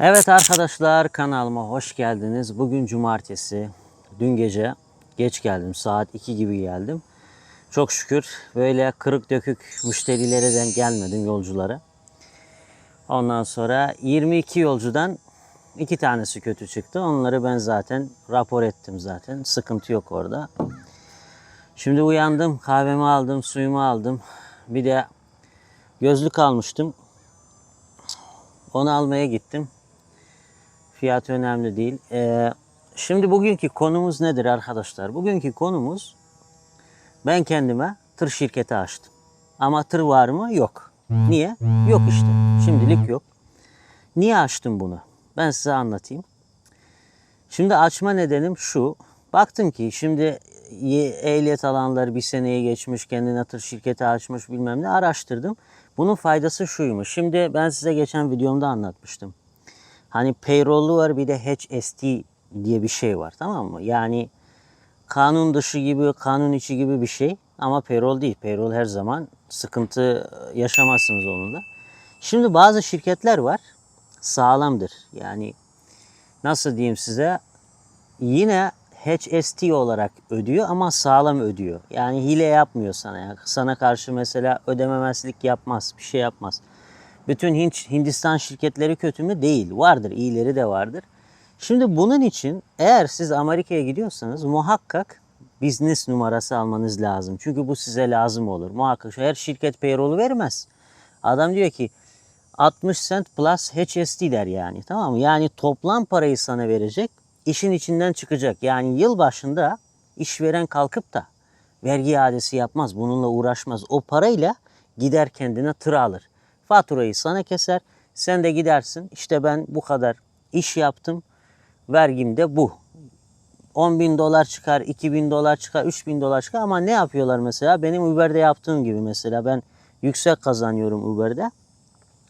Evet arkadaşlar kanalıma hoş geldiniz. Bugün cumartesi. Dün gece geç geldim. Saat 2 gibi geldim. Çok şükür böyle kırık dökük müşterilere de gelmedim yolculara. Ondan sonra 22 yolcudan iki tanesi kötü çıktı. Onları ben zaten rapor ettim zaten. Sıkıntı yok orada. Şimdi uyandım. Kahvemi aldım, suyumu aldım. Bir de gözlük almıştım. Onu almaya gittim. Fiyat önemli değil. Ee, şimdi bugünkü konumuz nedir arkadaşlar? Bugünkü konumuz ben kendime tır şirketi açtım. Ama tır var mı? Yok. Niye? Yok işte. Şimdilik yok. Niye açtım bunu? Ben size anlatayım. Şimdi açma nedenim şu. Baktım ki şimdi ye- ehliyet alanlar bir seneye geçmiş, kendine tır şirketi açmış bilmem ne araştırdım. Bunun faydası şuymuş. Şimdi ben size geçen videomda anlatmıştım. Hani payroll'u var bir de HST diye bir şey var tamam mı? Yani kanun dışı gibi, kanun içi gibi bir şey ama payroll değil. Payroll her zaman sıkıntı yaşamazsınız onunla. Şimdi bazı şirketler var sağlamdır. Yani nasıl diyeyim size yine HST olarak ödüyor ama sağlam ödüyor. Yani hile yapmıyor sana. Yani sana karşı mesela ödememezlik yapmaz, bir şey yapmaz. Bütün Hindistan şirketleri kötü mü? Değil. Vardır. iyileri de vardır. Şimdi bunun için eğer siz Amerika'ya gidiyorsanız muhakkak business numarası almanız lazım. Çünkü bu size lazım olur. Muhakkak her şirket payroll'u vermez. Adam diyor ki 60 cent plus HST der yani. Tamam mı? Yani toplam parayı sana verecek. işin içinden çıkacak. Yani yıl başında işveren kalkıp da vergi iadesi yapmaz. Bununla uğraşmaz. O parayla gider kendine tır alır. Faturayı sana keser. Sen de gidersin. İşte ben bu kadar iş yaptım. Vergim de bu. 10 bin dolar çıkar, 2 bin dolar çıkar, 3 bin dolar çıkar ama ne yapıyorlar mesela? Benim Uber'de yaptığım gibi mesela ben yüksek kazanıyorum Uber'de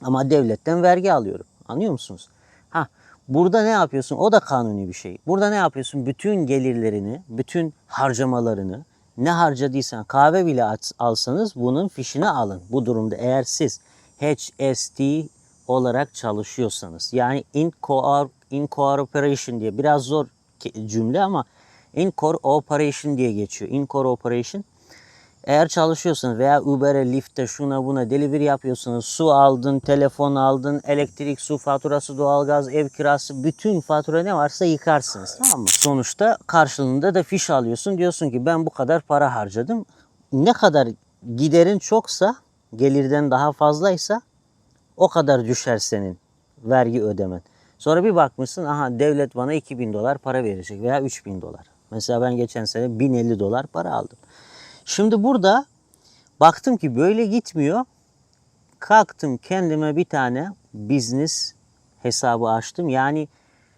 ama devletten vergi alıyorum. Anlıyor musunuz? Ha, burada ne yapıyorsun? O da kanuni bir şey. Burada ne yapıyorsun? Bütün gelirlerini, bütün harcamalarını ne harcadıysan kahve bile alsanız bunun fişini alın. Bu durumda eğer siz HST olarak çalışıyorsanız yani in, co- in cooperation diye biraz zor cümle ama in cooperation diye geçiyor. In cooperation eğer çalışıyorsanız veya Uber'e, Lyft'e, şuna buna delivery yapıyorsanız su aldın, telefon aldın, elektrik, su faturası, doğalgaz, ev kirası bütün fatura ne varsa yıkarsınız tamam mı? Sonuçta karşılığında da fiş alıyorsun. Diyorsun ki ben bu kadar para harcadım. Ne kadar giderin çoksa, gelirden daha fazlaysa o kadar düşer senin vergi ödemen. Sonra bir bakmışsın aha devlet bana 2000 dolar para verecek veya 3000 dolar. Mesela ben geçen sene 1050 dolar para aldım. Şimdi burada baktım ki böyle gitmiyor. Kalktım kendime bir tane business hesabı açtım. Yani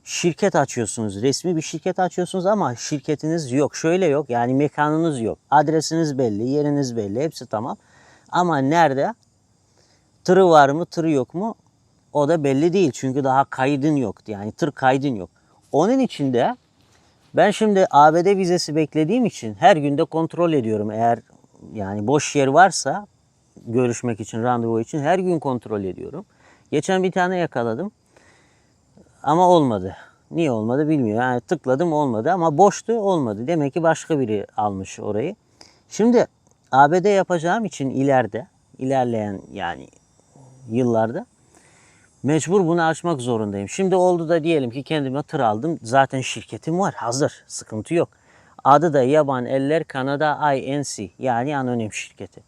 şirket açıyorsunuz. Resmi bir şirket açıyorsunuz ama şirketiniz yok. Şöyle yok. Yani mekanınız yok. Adresiniz belli, yeriniz belli. Hepsi tamam. Ama nerede? Tırı var mı, tırı yok mu? O da belli değil. Çünkü daha kaydın yok. Yani tır kaydın yok. Onun için de ben şimdi ABD vizesi beklediğim için her günde kontrol ediyorum. Eğer yani boş yer varsa görüşmek için, randevu için her gün kontrol ediyorum. Geçen bir tane yakaladım. Ama olmadı. Niye olmadı bilmiyorum. Yani tıkladım olmadı ama boştu olmadı. Demek ki başka biri almış orayı. Şimdi ABD yapacağım için ileride, ilerleyen yani yıllarda Mecbur bunu açmak zorundayım. Şimdi oldu da diyelim ki kendime tır aldım. Zaten şirketim var hazır. Sıkıntı yok. Adı da Yaban Eller Kanada INC yani anonim şirketi.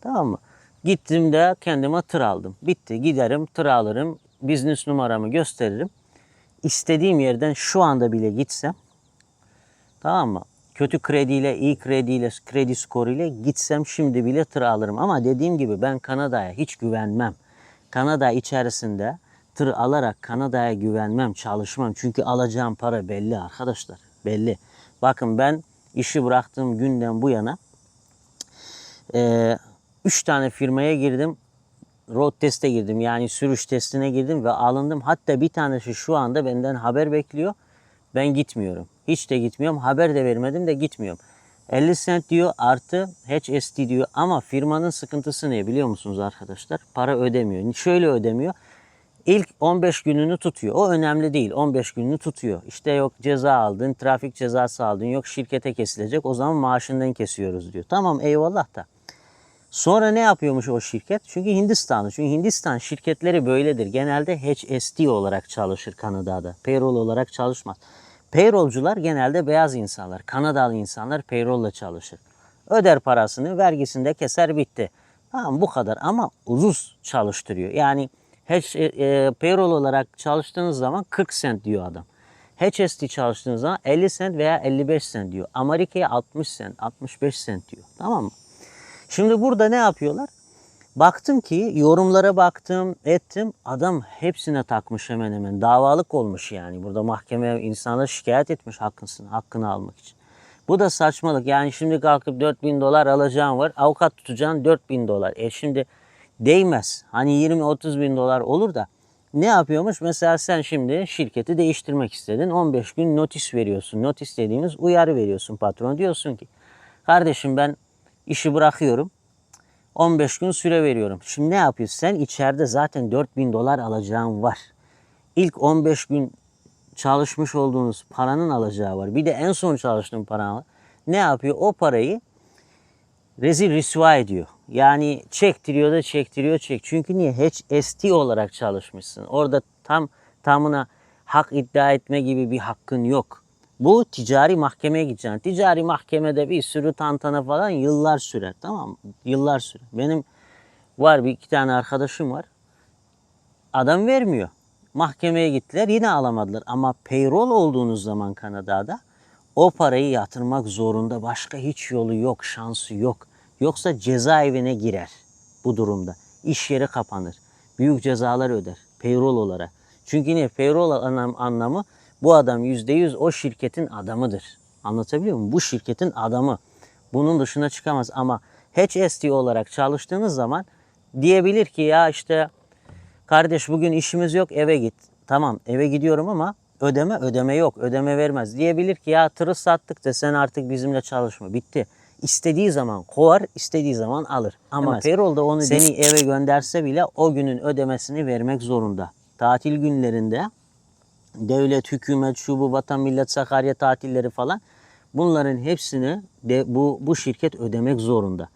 Tamam mı? Gittim de kendime tır aldım. Bitti. Giderim tır alırım. Business numaramı gösteririm. İstediğim yerden şu anda bile gitsem Tamam mı? Kötü krediyle, iyi krediyle, kredi skoruyla gitsem şimdi bile tır alırım. Ama dediğim gibi ben Kanada'ya hiç güvenmem. Kanada içerisinde tır alarak Kanada'ya güvenmem, çalışmam. Çünkü alacağım para belli arkadaşlar. Belli. Bakın ben işi bıraktığım günden bu yana eee, üç tane firmaya girdim. Road teste girdim. Yani sürüş testine girdim ve alındım. Hatta bir tanesi şu anda benden haber bekliyor. Ben gitmiyorum. Hiç de gitmiyorum. Haber de vermedim de gitmiyorum. 50 cent diyor artı HST diyor ama firmanın sıkıntısı ne biliyor musunuz arkadaşlar? Para ödemiyor. Şöyle ödemiyor. İlk 15 gününü tutuyor. O önemli değil. 15 gününü tutuyor. İşte yok ceza aldın, trafik cezası aldın, yok şirkete kesilecek. O zaman maaşından kesiyoruz diyor. Tamam eyvallah da. Sonra ne yapıyormuş o şirket? Çünkü Hindistan'ı. Çünkü Hindistan şirketleri böyledir. Genelde HST olarak çalışır Kanada'da. Payroll olarak çalışmaz. Payrollcular genelde beyaz insanlar. Kanadalı insanlar payroll'la çalışır. Öder parasını, vergisini de keser bitti. Tamam bu kadar ama uzun çalıştırıyor. Yani H, e, payroll olarak çalıştığınız zaman 40 sent diyor adam. HST çalıştığınız zaman 50 sent veya 55 sent diyor. Amerika'ya 60 sent, 65 sent diyor. Tamam mı? Şimdi burada ne yapıyorlar? Baktım ki yorumlara baktım, ettim. Adam hepsine takmış hemen hemen. Davalık olmuş yani. Burada mahkemeye insanlar şikayet etmiş hakkını, hakkını almak için. Bu da saçmalık. Yani şimdi kalkıp 4000 dolar alacağın var. Avukat tutacaksın 4000 dolar. E şimdi değmez. Hani 20-30 bin dolar olur da ne yapıyormuş? Mesela sen şimdi şirketi değiştirmek istedin. 15 gün notis veriyorsun. Notis dediğimiz uyarı veriyorsun patron. Diyorsun ki kardeşim ben işi bırakıyorum. 15 gün süre veriyorum. Şimdi ne yapıyorsun? Sen içeride zaten 4000 dolar alacağın var. İlk 15 gün çalışmış olduğunuz paranın alacağı var. Bir de en son çalıştığın para var. Ne yapıyor? O parayı rezil rüsva ediyor. Yani çektiriyor da çektiriyor çek. Çünkü niye? HST olarak çalışmışsın. Orada tam tamına hak iddia etme gibi bir hakkın yok. Bu ticari mahkemeye gideceksin. Ticari mahkemede bir sürü tantana falan yıllar sürer. Tamam mı? Yıllar sürer. Benim var bir iki tane arkadaşım var. Adam vermiyor. Mahkemeye gittiler yine alamadılar. Ama payroll olduğunuz zaman Kanada'da o parayı yatırmak zorunda. Başka hiç yolu yok, şansı yok. Yoksa cezaevine girer bu durumda. İş yeri kapanır. Büyük cezalar öder payroll olarak. Çünkü ne? Payroll anlam- anlamı bu adam %100 o şirketin adamıdır. Anlatabiliyor muyum? Bu şirketin adamı. Bunun dışına çıkamaz ama HST olarak çalıştığınız zaman diyebilir ki ya işte Kardeş bugün işimiz yok eve git. Tamam eve gidiyorum ama ödeme ödeme yok. Ödeme vermez. Diyebilir ki ya tırı sattık da sen artık bizimle çalışma. Bitti. İstediği zaman kovar, istediği zaman alır. Ama Evet. payroll'da onu seni eve gönderse bile o günün ödemesini vermek zorunda. Tatil günlerinde devlet, hükümet, şu bu vatan millet Sakarya tatilleri falan bunların hepsini de bu bu şirket ödemek zorunda.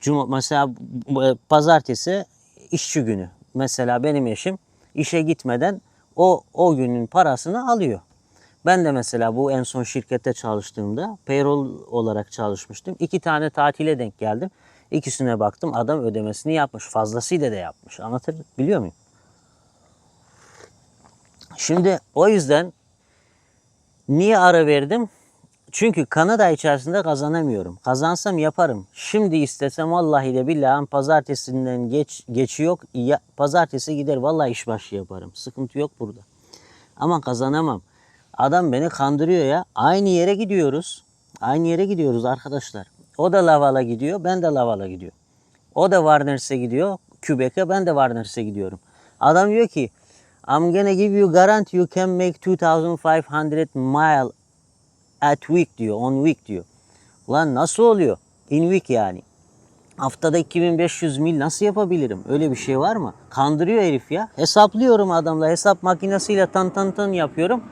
Cuma, mesela e, pazartesi işçi günü. Mesela benim eşim işe gitmeden o o günün parasını alıyor. Ben de mesela bu en son şirkette çalıştığımda payroll olarak çalışmıştım. İki tane tatile denk geldim. İkisine baktım adam ödemesini yapmış. Fazlasıyla da yapmış. Anlatabiliyor muyum? Şimdi o yüzden niye ara verdim? Çünkü Kanada içerisinde kazanamıyorum. Kazansam yaparım. Şimdi istesem vallahi de billahi pazartesinden geç geçi yok. Ya, pazartesi gider vallahi işbaşı yaparım. Sıkıntı yok burada. Ama kazanamam. Adam beni kandırıyor ya. Aynı yere gidiyoruz. Aynı yere gidiyoruz arkadaşlar. O da Laval'a gidiyor, ben de Laval'a gidiyorum. O da Warners'e gidiyor, Quebec'e ben de Warners'e gidiyorum. Adam diyor ki I'm gonna give you guarantee you can make 2500 mile at week diyor, on week diyor. Ulan nasıl oluyor? In week yani. Haftada 2500 mil nasıl yapabilirim? Öyle bir şey var mı? Kandırıyor herif ya. Hesaplıyorum adamla. Hesap makinesiyle tan tan tan yapıyorum.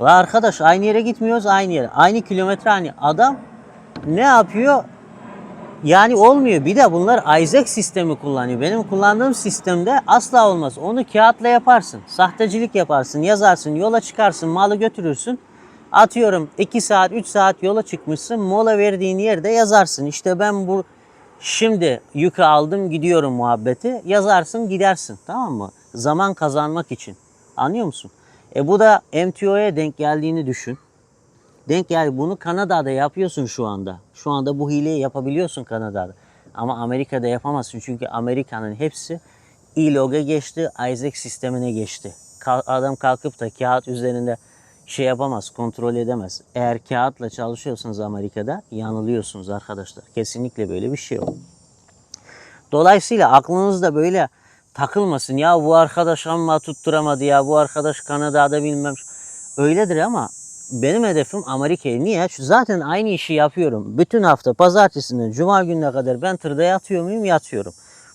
La arkadaş aynı yere gitmiyoruz aynı yere. Aynı kilometre aynı. Adam ne yapıyor? Yani olmuyor. Bir de bunlar Isaac sistemi kullanıyor. Benim kullandığım sistemde asla olmaz. Onu kağıtla yaparsın. Sahtecilik yaparsın. Yazarsın. Yola çıkarsın. Malı götürürsün. Atıyorum 2 saat 3 saat yola çıkmışsın. Mola verdiğin yerde yazarsın. İşte ben bu şimdi yükü aldım gidiyorum muhabbeti. Yazarsın gidersin. Tamam mı? Zaman kazanmak için. Anlıyor musun? E bu da MTO'ya denk geldiğini düşün. Denk gel bunu Kanada'da yapıyorsun şu anda. Şu anda bu hileyi yapabiliyorsun Kanada'da. Ama Amerika'da yapamazsın çünkü Amerika'nın hepsi e-log'a geçti, Isaac sistemine geçti. Adam kalkıp da kağıt üzerinde şey yapamaz, kontrol edemez. Eğer kağıtla çalışıyorsanız Amerika'da yanılıyorsunuz arkadaşlar. Kesinlikle böyle bir şey yok. Dolayısıyla aklınızda böyle takılmasın. Ya bu arkadaş amma tutturamadı ya bu arkadaş Kanada'da bilmem. Öyledir ama benim hedefim Amerika'ya. Niye? Şu- Zaten aynı işi yapıyorum. Bütün hafta pazartesinden cuma gününe kadar ben tırda yatıyor muyum? Yatıyorum.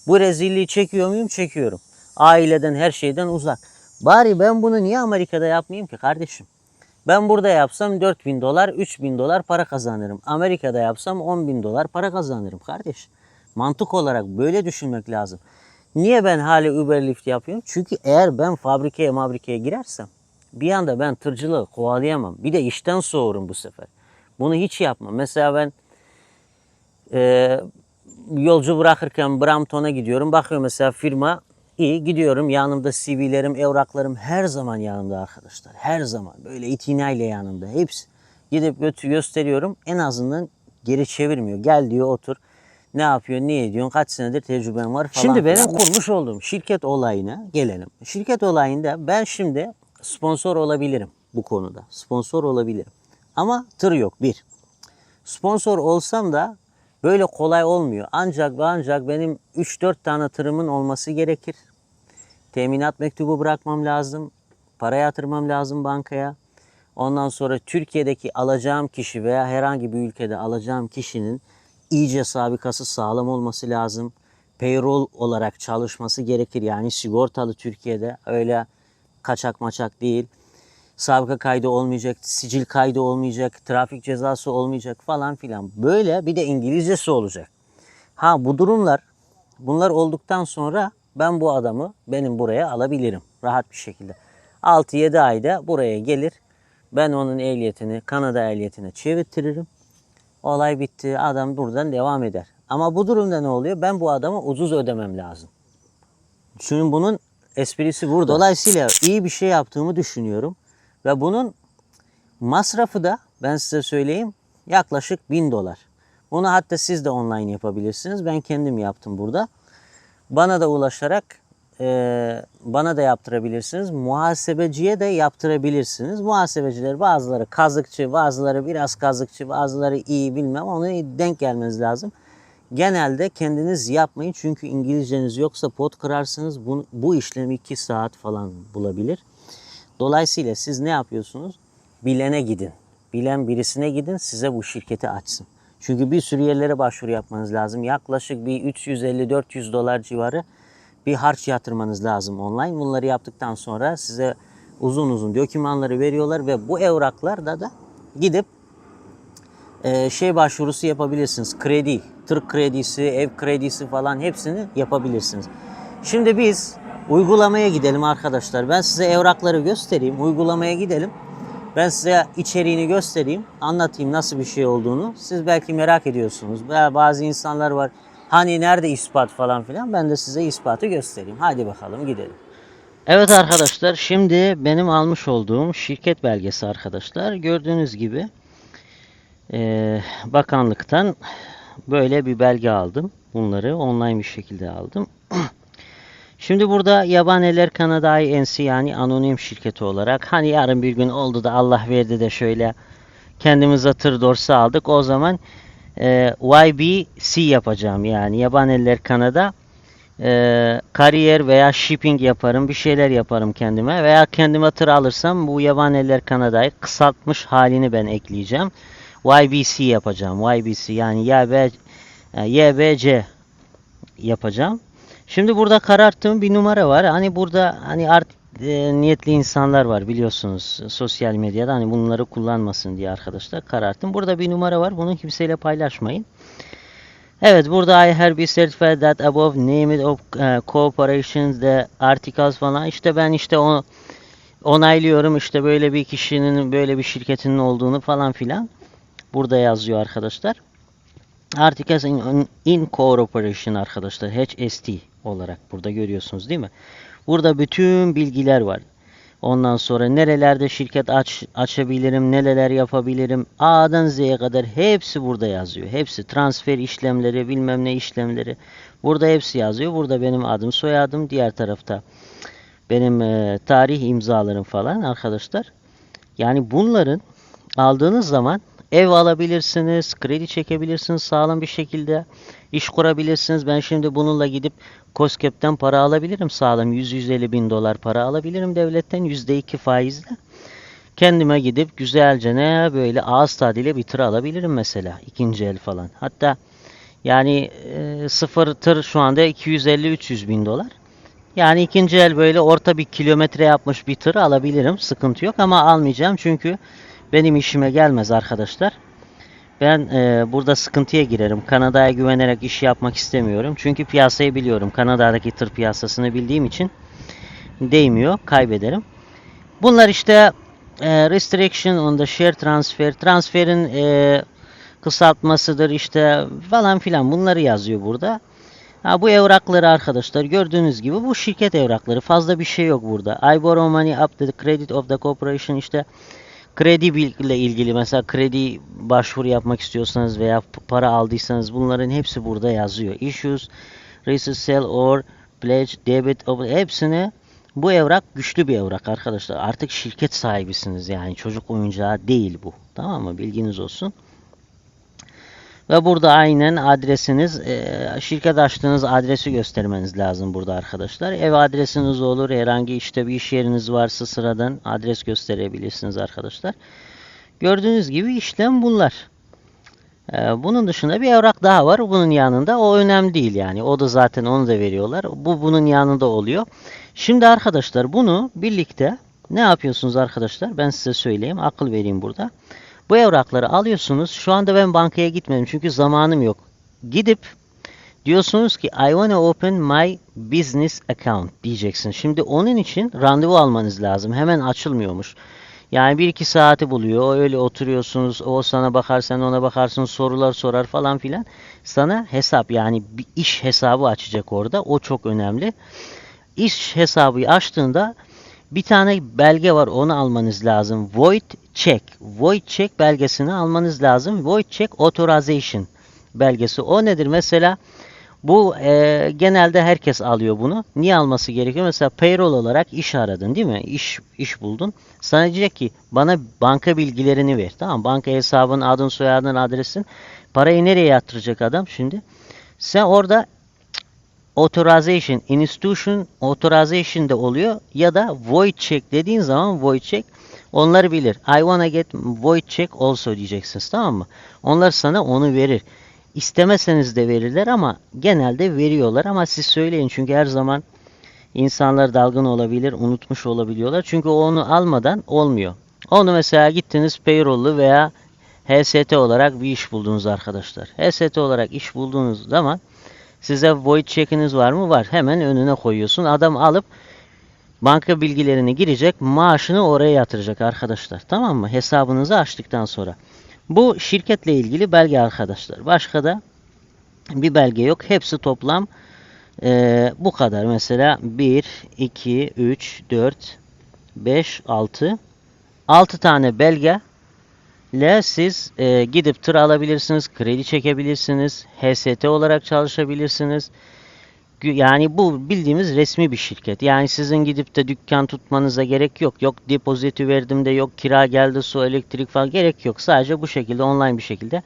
Bu rezilliği çekiyor muyum? Çekiyorum. Aileden her şeyden uzak. Bari ben bunu niye Amerika'da yapmayayım ki kardeşim? Ben burada yapsam 4000 dolar, 3000 dolar para kazanırım. Amerika'da yapsam 10 bin dolar para kazanırım kardeş. Mantık olarak böyle düşünmek lazım. Niye ben hala Uber Lyft yapıyorum? Çünkü eğer ben fabrikaya fabrikaya girersem bir anda ben tırcılığı kovalayamam. Bir de işten soğurum bu sefer. Bunu hiç yapmam. Mesela ben e, yolcu bırakırken Brampton'a gidiyorum. Bakıyorum mesela firma iyi gidiyorum. Yanımda CV'lerim, evraklarım her zaman yanımda arkadaşlar. Her zaman böyle itinayla yanımda. Hepsi. Gidip götü gösteriyorum. En azından geri çevirmiyor. Gel diyor otur. Ne yapıyor, ne ediyorsun, kaç senedir tecrüben var falan. Şimdi benim kurmuş olduğum şirket olayına gelelim. Şirket olayında ben şimdi sponsor olabilirim bu konuda. Sponsor olabilirim. Ama tır yok bir. Sponsor olsam da böyle kolay olmuyor. Ancak ve ancak benim 3-4 tane tırımın olması gerekir. Teminat mektubu bırakmam lazım. Para yatırmam lazım bankaya. Ondan sonra Türkiye'deki alacağım kişi veya herhangi bir ülkede alacağım kişinin iyice sabıkası sağlam olması lazım. Payroll olarak çalışması gerekir. Yani sigortalı Türkiye'de öyle kaçak maçak değil. Sabıka kaydı olmayacak, sicil kaydı olmayacak, trafik cezası olmayacak falan filan. Böyle bir de İngilizcesi olacak. Ha bu durumlar bunlar olduktan sonra ben bu adamı benim buraya alabilirim rahat bir şekilde. 6-7 ayda buraya gelir. Ben onun ehliyetini Kanada ehliyetine çevirtiririm. Olay bitti. Adam buradan devam eder. Ama bu durumda ne oluyor? Ben bu adama ucuz ödemem lazım. Çünkü bunun esprisi burada. Dolayısıyla iyi bir şey yaptığımı düşünüyorum. Ve bunun masrafı da ben size söyleyeyim yaklaşık 1000 dolar. Bunu hatta siz de online yapabilirsiniz. Ben kendim yaptım burada. Bana da ulaşarak e, bana da yaptırabilirsiniz. Muhasebeciye de yaptırabilirsiniz. Muhasebeciler bazıları kazıkçı, bazıları biraz kazıkçı, bazıları iyi bilmem. Onu denk gelmeniz lazım. Genelde kendiniz yapmayın çünkü İngilizceniz yoksa pot kırarsınız. Bu, bu işlemi 2 saat falan bulabilir. Dolayısıyla siz ne yapıyorsunuz? Bilene gidin. Bilen birisine gidin size bu şirketi açsın. Çünkü bir sürü yerlere başvuru yapmanız lazım. Yaklaşık bir 350-400 dolar civarı bir harç yatırmanız lazım online. Bunları yaptıktan sonra size uzun uzun dokümanları veriyorlar ve bu evraklarda da gidip e, şey başvurusu yapabilirsiniz. Kredi, tır kredisi, ev kredisi falan hepsini yapabilirsiniz. Şimdi biz uygulamaya gidelim arkadaşlar. Ben size evrakları göstereyim. Uygulamaya gidelim. Ben size içeriğini göstereyim. Anlatayım nasıl bir şey olduğunu. Siz belki merak ediyorsunuz. Bazı insanlar var. Hani nerede ispat falan filan. Ben de size ispatı göstereyim. Hadi bakalım gidelim. Evet arkadaşlar şimdi benim almış olduğum şirket belgesi arkadaşlar. Gördüğünüz gibi e, bakanlıktan böyle bir belge aldım. Bunları online bir şekilde aldım. Şimdi burada Yabaneler Kanada INC yani anonim şirketi olarak hani yarın bir gün oldu da Allah verdi de şöyle kendimize tır dorsa aldık. O zaman e, YBC yapacağım yani Yabaneler Kanada e, kariyer veya shipping yaparım bir şeyler yaparım kendime veya kendime tır alırsam bu Yabaneler Kanada'yı kısaltmış halini ben ekleyeceğim. YBC yapacağım. YBC yani YB, YBC yapacağım. Şimdi burada kararttığım bir numara var. Hani burada hani art e, niyetli insanlar var biliyorsunuz sosyal medyada hani bunları kullanmasın diye arkadaşlar kararttım. Burada bir numara var. Bunu kimseyle paylaşmayın. Evet burada I have been certified that above named of uh, corporations the articles falan işte ben işte onu onaylıyorum işte böyle bir kişinin böyle bir şirketinin olduğunu falan filan burada yazıyor arkadaşlar. Articles in, in Corporation arkadaşlar HST olarak burada görüyorsunuz değil mi? Burada bütün bilgiler var. Ondan sonra nerelerde şirket aç, açabilirim, neler yapabilirim. A'dan Z'ye kadar hepsi burada yazıyor. Hepsi transfer işlemleri, bilmem ne işlemleri. Burada hepsi yazıyor. Burada benim adım, soyadım. Diğer tarafta benim e, tarih imzalarım falan arkadaşlar. Yani bunların aldığınız zaman ev alabilirsiniz, kredi çekebilirsiniz sağlam bir şekilde. iş kurabilirsiniz. Ben şimdi bununla gidip COSGAP'ten para alabilirim sağlam. 100-150 bin dolar para alabilirim devletten %2 faizle. Kendime gidip güzelce ne böyle ağız tadıyla bir tır alabilirim mesela. ikinci el falan. Hatta yani e, sıfır tır şu anda 250-300 bin dolar. Yani ikinci el böyle orta bir kilometre yapmış bir tır alabilirim. Sıkıntı yok ama almayacağım çünkü benim işime gelmez arkadaşlar. Ben e, burada sıkıntıya girerim. Kanada'ya güvenerek iş yapmak istemiyorum. Çünkü piyasayı biliyorum. Kanada'daki tır piyasasını bildiğim için değmiyor. Kaybederim. Bunlar işte e, restriction on the share transfer. Transferin e, kısaltmasıdır işte falan filan bunları yazıyor burada. Ha, bu evrakları arkadaşlar gördüğünüz gibi bu şirket evrakları. Fazla bir şey yok burada. I borrow money up to the credit of the corporation işte kredi ile ilgili mesela kredi başvuru yapmak istiyorsanız veya para aldıysanız bunların hepsi burada yazıyor. Issues, receipt sell or pledge, debit hepsini bu evrak güçlü bir evrak arkadaşlar. Artık şirket sahibisiniz yani çocuk oyuncağı değil bu. Tamam mı? Bilginiz olsun. Ve burada aynen adresiniz, e, şirket açtığınız adresi göstermeniz lazım burada arkadaşlar. Ev adresiniz olur, herhangi işte bir iş yeriniz varsa sıradan adres gösterebilirsiniz arkadaşlar. Gördüğünüz gibi işlem bunlar. E, bunun dışında bir evrak daha var. Bunun yanında o önemli değil yani. O da zaten onu da veriyorlar. Bu bunun yanında oluyor. Şimdi arkadaşlar bunu birlikte ne yapıyorsunuz arkadaşlar? Ben size söyleyeyim. Akıl vereyim burada. Bu evrakları alıyorsunuz. Şu anda ben bankaya gitmedim çünkü zamanım yok. Gidip diyorsunuz ki I wanna open my business account diyeceksin. Şimdi onun için randevu almanız lazım. Hemen açılmıyormuş. Yani bir iki saati buluyor. Öyle oturuyorsunuz. O sana bakar sen ona bakarsın sorular sorar falan filan. Sana hesap yani bir iş hesabı açacak orada. O çok önemli. İş hesabı açtığında bir tane belge var onu almanız lazım. Void check. Void check belgesini almanız lazım. Void check authorization belgesi. O nedir? Mesela bu e, genelde herkes alıyor bunu. Niye alması gerekiyor? Mesela payroll olarak iş aradın değil mi? İş iş buldun. Sana diyecek ki bana banka bilgilerini ver. Tamam Banka hesabın, adın, soyadın, adresin. Parayı nereye yatıracak adam şimdi? Sen orada authorization, institution authorization de oluyor ya da void check dediğin zaman void check onları bilir. I wanna get void check also diyeceksiniz tamam mı? Onlar sana onu verir. İstemeseniz de verirler ama genelde veriyorlar ama siz söyleyin çünkü her zaman insanlar dalgın olabilir, unutmuş olabiliyorlar. Çünkü onu almadan olmuyor. Onu mesela gittiniz payroll'lu veya HST olarak bir iş buldunuz arkadaşlar. HST olarak iş bulduğunuz zaman Size void check'iniz var mı? Var. Hemen önüne koyuyorsun. Adam alıp banka bilgilerini girecek. Maaşını oraya yatıracak arkadaşlar. Tamam mı? Hesabınızı açtıktan sonra. Bu şirketle ilgili belge arkadaşlar. Başka da bir belge yok. Hepsi toplam eee, bu kadar. Mesela 1, 2, 3, 4, 5, 6. 6 tane belge ile siz e, gidip tır alabilirsiniz, kredi çekebilirsiniz, HST olarak çalışabilirsiniz. Yani bu bildiğimiz resmi bir şirket. Yani sizin gidip de dükkan tutmanıza gerek yok. Yok depoziti verdim de yok kira geldi, su, elektrik falan gerek yok. Sadece bu şekilde online bir şekilde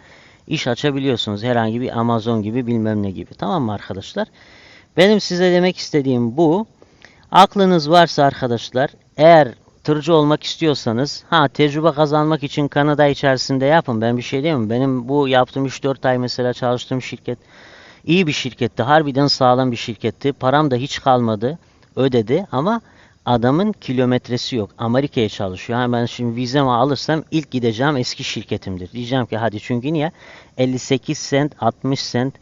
iş açabiliyorsunuz. Herhangi bir Amazon gibi bilmem ne gibi. Tamam mı arkadaşlar? Benim size demek istediğim bu. Aklınız varsa arkadaşlar eğer tırcı olmak istiyorsanız ha tecrübe kazanmak için Kanada içerisinde yapın. Ben bir şey diyemem. Benim bu yaptığım 3-4 ay mesela çalıştığım şirket iyi bir şirketti. Harbiden sağlam bir şirketti. Param da hiç kalmadı. Ödedi ama adamın kilometresi yok. Amerika'ya çalışıyor. Ha ben şimdi vizemi alırsam ilk gideceğim eski şirketimdir. Diyeceğim ki hadi çünkü niye? 58 sent 60 sent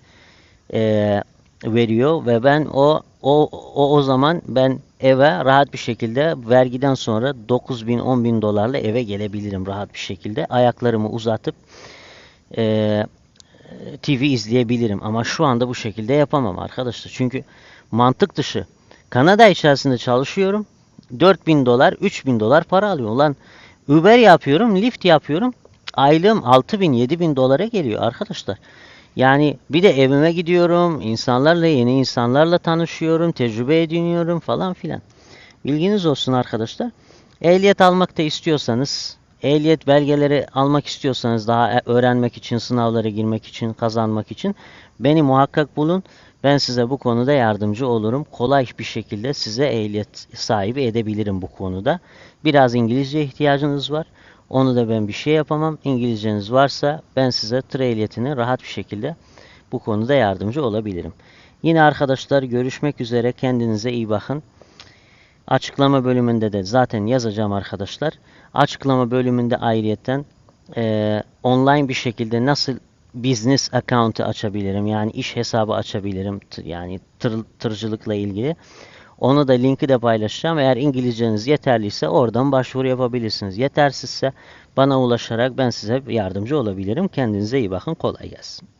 eee, veriyor ve ben o o o o zaman ben eve rahat bir şekilde vergiden sonra 9 bin 10 bin dolarla eve gelebilirim rahat bir şekilde. Ayaklarımı uzatıp eee, TV izleyebilirim ama şu anda bu şekilde yapamam arkadaşlar. Çünkü mantık dışı. Kanada içerisinde çalışıyorum. 4000 dolar 3000 dolar para alıyorum. Lan Uber yapıyorum Lyft yapıyorum. Aylığım 6000 7000 dolara geliyor arkadaşlar yani bir de evime gidiyorum, insanlarla, yeni insanlarla tanışıyorum, tecrübe ediniyorum falan filan. Bilginiz olsun arkadaşlar. Ehliyet almak da istiyorsanız, ehliyet belgeleri almak istiyorsanız daha e- öğrenmek için, sınavlara girmek için, kazanmak için beni muhakkak bulun. Ben size bu konuda yardımcı olurum. Kolay bir şekilde size ehliyet sahibi edebilirim bu konuda. Biraz İngilizce ihtiyacınız var. Onu da ben bir şey yapamam. İngilizceniz varsa ben size tır ehliyetini rahat bir şekilde bu konuda yardımcı olabilirim. Yine arkadaşlar görüşmek üzere. Kendinize iyi bakın. Açıklama bölümünde de zaten yazacağım arkadaşlar. Açıklama bölümünde ayrıyeten eee, online bir şekilde nasıl business account'ı açabilirim. Yani iş hesabı açabilirim. Yani tır, tırcılıkla ilgili. Onu da linki de paylaşacağım. Eğer İngilizceniz yeterliyse oradan başvuru yapabilirsiniz. Yetersizse bana ulaşarak ben size yardımcı olabilirim. Kendinize iyi bakın. Kolay gelsin.